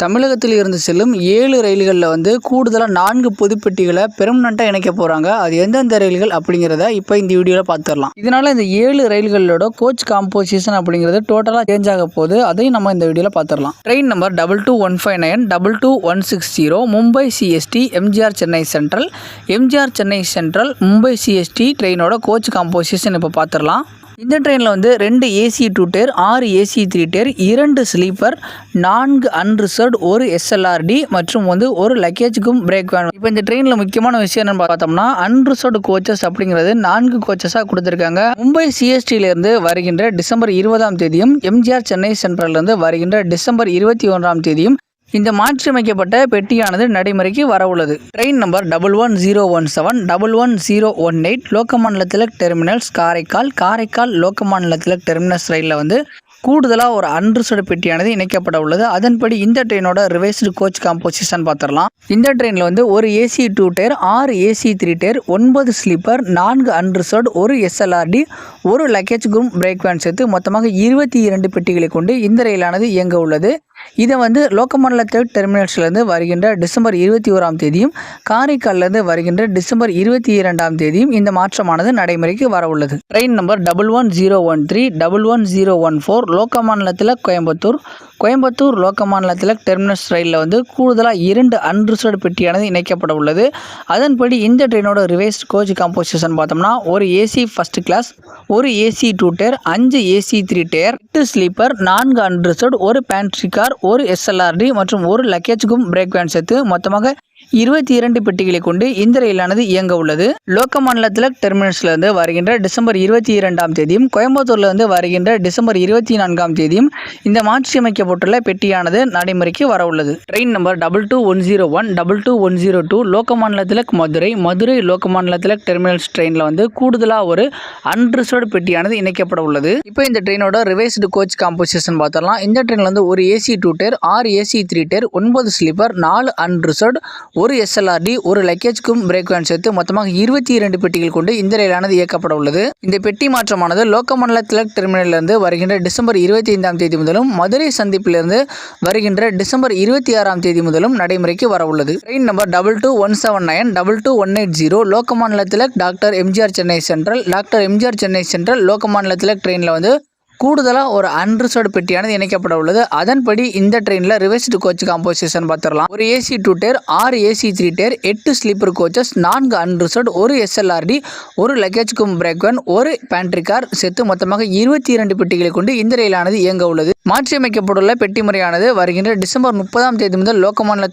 தமிழகத்தில் இருந்து செல்லும் ஏழு ரயில்களில் வந்து கூடுதலாக நான்கு பொதுப்பெட்டிகளை பெர்மனண்ட்டாக இணைக்க போகிறாங்க அது எந்தெந்த ரயில்கள் அப்படிங்கிறத இப்போ இந்த வீடியோவில் பார்த்துடலாம் இதனால் இந்த ஏழு ரயில்களோட கோச் காம்போசிஷன் அப்படிங்கிறது டோட்டலாக சேஞ்ச் ஆக போகுது. அதையும் நம்ம இந்த வீடியோவில் பார்த்துடலாம் train number double two one five nine double two one six zero Mumbai CST MGR Chennai central MGR Chennai central Mumbai CST ட்ரெயினோட coach composition இப்போ பார்த்துடலாம் இந்த ட்ரெயினில் வந்து ரெண்டு ஏசி டூ டேர் ஆறு ஏசி த்ரீ டேர் இரண்டு ஸ்லீப்பர் நான்கு unreserved ஒரு எஸ்எல்ஆர்டி மற்றும் வந்து ஒரு லக்கேஜுக்கும் பிரேக் வேணும். இப்போ இந்த ட்ரெயினில் முக்கியமான விஷயம் என்னன்னு பார்த்தோம்னா அன்ரிசர்வ்டு கோச்சஸ் அப்படிங்கிறது நான்கு கோச்சஸாக கொடுத்துருக்காங்க. மும்பை சிஎஸ்டியிலிருந்து வருகின்ற டிசம்பர் இருபதாம் தேதியும் எம்ஜிஆர் சென்னை சென்ட்ரல்லேருந்து வருகின்ற டிசம்பர் இருபத்தி ஒன்றாம் தேதியும் இந்த மாற்றியமைக்கப்பட்ட பெட்டியானது நடைமுறைக்கு வரவுள்ளது train number double one zero one seven double one zero one eight Lokmanya Tilak terminals Karaikal Karaikal Lokmanya Tilak terminals ரயிலில் வந்து கூடுதலாக ஒரு அன்ரிசர்டு பெட்டியானது இணைக்கப்பட உள்ளது. அதன்படி இந்த ட்ரெயினோட ரிவைஸ்டு கோச் காம்போசிஷன் பார்த்துடலாம் இந்த ட்ரெயினில் வந்து ஒரு ஏசி டூ டேர் ஆறு ஏசி த்ரீ டேர் ஒன்பது ஸ்லீப்பர் நான்கு அன்ரிசர்வ்டு ஒரு எஸ்எல்ஆர்டி ஒரு லக்கேஜ் குரூம் பிரேக் வேன் சேர்த்து மொத்தமாக இருபத்தி இரண்டு பெட்டிகளை கொண்டு இந்த ரயிலானது இயங்க உள்ளது. இதை வந்து லோக்கமண்டல தேர்ட் டெர்மினல்ஸ்லேருந்து வருகின்ற டிசம்பர் இருபத்தி ஓராம் தேதியும் காரைக்கால்லேருந்து வருகின்ற டிசம்பர் இருபத்தி இரண்டாம் தேதியும் இந்த மாற்றமானது நடைமுறைக்கு வர உள்ளது. Train number double one zero one three double one zero one four லோக்கமண்டலத்தில் Coimbatore Coimbatore லோக்கமாநிலத்தில் டெர்மினஸ் ரயிலில் வந்து கூடுதலாக இரண்டு அன்ரிசர்வ்டு பெட்டியானது இணைக்கப்பட உள்ளது. அதன்படி இந்த ட்ரெயினோட ரிவைஸ்ட் கோச் காம்போசிஷன் பார்த்தோம்னா ஒரு ஏசி ஃபஸ்ட் கிளாஸ் ஒரு ஏசி டூ டேர் அஞ்சு ஏசி த்ரீ டேர் எட்டு ஸ்லீப்பர் நான்கு அன்ரிசர்வ்டு ஒரு பேண்ட்ரி கார் ஒரு எஸ்எல்ஆர்டி மற்றும் ஒரு லக்கேஜுக்கும் பிரேக் வேன் சேர்த்து மொத்தமாக இருபத்தி இரண்டு பெட்டிகளை கொண்டு இந்த ரயிலானது இயங்க உள்ளது. லோக்கமாநில திலக் டெர்மினஸ்ல இருந்து வருகின்ற டிசம்பர் இருபத்தி இரண்டாம் தேதியும் கோயம்புத்தூர்ல இருந்து வருகின்ற டிசம்பர் இருபத்தி நான்காம் தேதியும் இந்த மாற்றியமைக்கப்பட்டுள்ள பெட்டியானது நடைமுறைக்கு வர உள்ளது. Train number double two one zero one double two one zero two Lokmanya Tilak Madurai Madurai Lokmanya Tilak terminals ட்ரெயினில் வந்து கூடுதலாக ஒரு அன்ரிசர்வ்டு பெட்டியானது இணைக்கப்பட உள்ளது. இப்போ இந்த ட்ரெயினோட ரிவைஸ்டு கோச் காம்போசிஷன் பார்த்தரலாம் இந்த ட்ரெயினில் வந்து ஒரு ஏசி டூ டேர் ஆறு ஏசி த்ரீ டேர் ஒன்பது ஸ்லீப்பர் நாலு அன்ரிசர்வ்டு ஒரு எஸ்எல்ஆர்டி ஒரு லக்கேஜ்க்கும் பிரேக் வேன் சேர்த்து மொத்தமாக இருபத்தி இரண்டு பெட்டிகள் கொண்டு இந்த ரயிலானது இயக்கப்பட உள்ளது. இந்த பெட்டி மாற்றமானது லோக்கமண்டல திலக் டெர்மினலிருந்து வருகின்ற டிசம்பர் இருபத்தி ஐந்தாம் தேதி முதலும் மதுரை சந்திப்பிலிருந்து வருகின்ற டிசம்பர் இருபத்தி ஆறாம் தேதி முதலும் நடைமுறைக்கு வர உள்ளது. Train number double two one seven nine double two one eight zero Lokmanya Tilak doctor MGR Chennai central doctor MGR Chennai central Lokmanya Tilak ட்ரெயினில் வந்து கூடுதலாக ஒரு அன்ரிசர்வ்டு பெட்டியானது இணைக்கப்பட உள்ளது. அதன்படி இந்த ட்ரெயினில் ரிவர்ஸ்டு கோச் காம்போசிஷன் பார்த்துடலாம் ஒரு ஏசி டூ டேர் ஆறு ஏசி த்ரீ டேர் எட்டு ஸ்லீப்பர் கோச்சஸ் நான்கு அன்ரிசர்வ்டு ஒரு எஸ்எல்ஆர்டி ஒரு லக்கேஜ் கும் பிரேக் வேன் ஒரு பேண்ட்ரி கார் சேர்த்து மொத்தமாக இருபத்தி இரண்டு பெட்டிகளை கொண்டு இந்த ரயிலானது இயங்க உள்ளது. மாற்றியமைக்கப்பட்டுள்ள பெட்டி முறையானது வருகின்ற டிசம்பர் முப்பதாம் தேதி முதல் லோக்கமாநில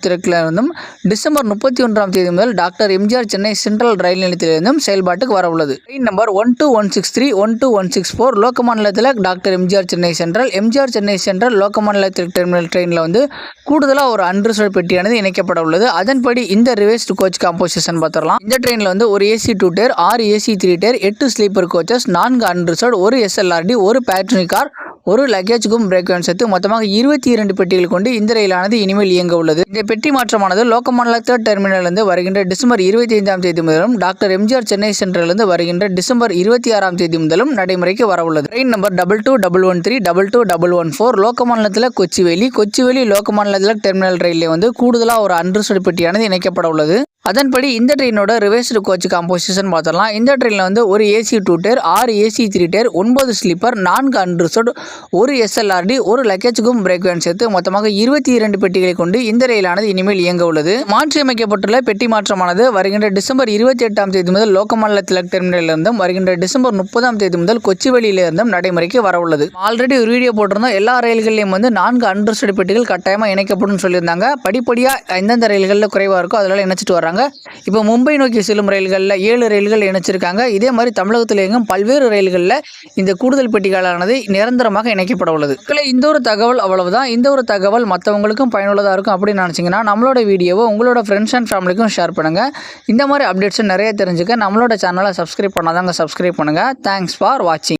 டிசம்பர் முப்பத்தி ஒன்றாம் தேதி முதல் டாக்டர் எம்ஜிஆர் சென்னை சென்ட்ரல் ரயில் நிலையத்திலிருந்தும் செயல்பாட்டுக்கு வர உள்ளது train number one two one six three one two one six four லோக்கமாநிலத்தில் doctor MGR Chennai central MGR Chennai central Lokmanya terminal ட்ரெயினில் வந்து கூடுதலாக ஒரு அன்ரிசர்வ் பெட்டியானது இணைக்கப்பட உள்ளது. அதன்படி இந்த ரிவேஸ்ட் கோச் காம்போசிஷன் பார்த்துடலாம் இந்த ட்ரெயினில் வந்து ஒரு ஏசி டூ டேர் ஆறு ஏசி த்ரீ டேர் எட்டு ஸ்லீப்பர் கோச்சஸ் நான்கு அன்ரிசர்வ் ஒரு எஸ்எல்ஆர்டி ஒரு பேட்ரிக் கார் ஒரு லக்கேஜுக்கும் பிரேக் வேன் சேர்த்து மொத்தமாக இருபத்தி இரண்டு பெட்டிகள் கொண்டு இந்த ரயிலானது இனிமேல் இயங்க உள்ளது. இந்த பெட்டி மாற்றமானது லோக்கமண்டல தேர்ட் டெர்மினலிருந்து வருகின்ற டிசம்பர் இருபத்தி ஐந்தாம் தேதி முதலும் டாக்டர் எம்ஜிஆர் சென்னை சென்ட்ரலிருந்து வருகின்ற டிசம்பர் இருபத்தி ஆறாம் தேதி முதலும் நடைமுறைக்கு வரவுள்ளது train number double two double one three double two double one four லோக்கமண்டலத்தில் Kochuveli Kochuveli Lokmanya terminal ரயிலே வந்து கூடுதலாக ஒரு அன்ரிசர்வ் பெட்டியானது இணைக்கப்பட உள்ளது. அதன்படி இந்த ட்ரெயினோட ரிவர்ஸ்டு கோச் காம்போசிஷன் பார்த்துடலாம். இந்த ட்ரெயினில் வந்து ஒரு ஏசி டூ டேர் ஆறு ஏசி த்ரீ டேர் ஒன்பது ஸ்லீப்பர் நான்கு அன்ரிசர்வ்டு ஒரு எஸ்எல்ஆர்டி ஒரு லக்கேஜுக்கும் பிரேக் வேன் சேர்த்து மொத்தமாக இருபத்தி இரண்டு பெட்டிகளை கொண்டு இந்த ரயிலானது இனிமேல் இயங்க உள்ளது. மாற்றியமைக்கப்பட்டுள்ள பெட்டி மாற்றமானது வருகின்ற டிசம்பர் இருபத்தி எட்டாம் தேதி முதல் லோகமல்ல திலக் டெர்மினலிருந்தும் வருகின்ற டிசம்பர் முப்பதாம் தேதி முதல் கொச்சிவெளியிலிருந்தும் நடைமுறைக்கு வர உள்ளது. ஆல்ரெடி ஒரு வீடியோ போட்டிருந்தோம். எல்லா ரயில்களிலும் வந்து நான்கு அன்ரிசர்வ்டு பெட்டிகள் கட்டாயமாக இணைக்கப்படும் சொல்லியிருந்தாங்க. படிப்படியாக எந்தெந்த ரயில்களில் குறைவாக இருக்கோ அதனால் இணைச்சிட்டு வராங்க இப்போ மும்பை நோக்கி செல்லும் ரயில்களில் ஏழு ரயில்கள் இணைச்சிருக்காங்க. இதே மாதிரி தமிழகத்தில் எங்கும் பல்வேறு ரயில்களில் இந்த கூடுதல் பெட்டிகளானது நிரந்தரமாக இணைக்கப்பட உள்ளது. இல்லை இந்த ஒரு தகவல் அவ்வளவுதான். இந்த ஒரு தகவல் மற்றவங்களுக்கும் பயனுள்ளதாக இருக்கும் அப்படின்னு நினச்சிங்கன்னா நம்மளோட வீடியோவை உங்களோட ஃப்ரெண்ட்ஸ் அண்ட் ஃபேமிலிக்கும் ஷேர் பண்ணுங்கள் இந்த மாதிரி அப்டேட்ஸும் நிறைய தெரிஞ்சுக்க நம்மளோட சேனலை சப்ஸ்கிரைப் பண்ணாதாங்க சப்ஸ்கிரைப் பண்ணுங்கள் தேங்க்ஸ் ஃபார் வாட்சிங்